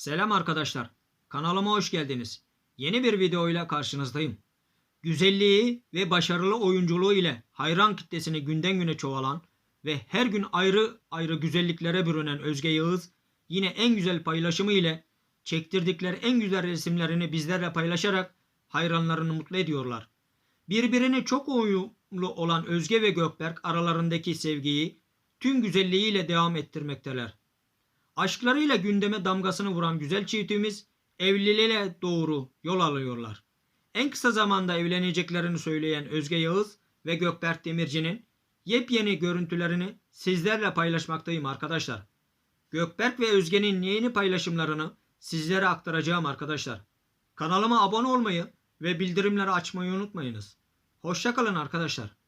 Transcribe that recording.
Selam arkadaşlar. Kanalıma hoş geldiniz. Yeni bir videoyla karşınızdayım. Güzelliği ve başarılı oyunculuğu ile hayran kitlesini günden güne çoğalan ve her gün ayrı ayrı güzelliklere bürünen Özge Yağız yine en güzel paylaşımı ile çektirdikleri en güzel resimlerini bizlerle paylaşarak hayranlarını mutlu ediyorlar. Birbirine çok uyumlu olan Özge ve Gökberk aralarındaki sevgiyi tüm güzelliğiyle devam ettirmekteler. Aşklarıyla gündeme damgasını vuran güzel çiftimiz evliliğe doğru yol alıyorlar. En kısa zamanda evleneceklerini söyleyen Özge Yağız ve Gökberk Demirci'nin yepyeni görüntülerini sizlerle paylaşmaktayım arkadaşlar. Gökberk ve Özge'nin yeni paylaşımlarını sizlere aktaracağım arkadaşlar. Kanalıma abone olmayı ve bildirimleri açmayı unutmayınız. Hoşçakalın arkadaşlar.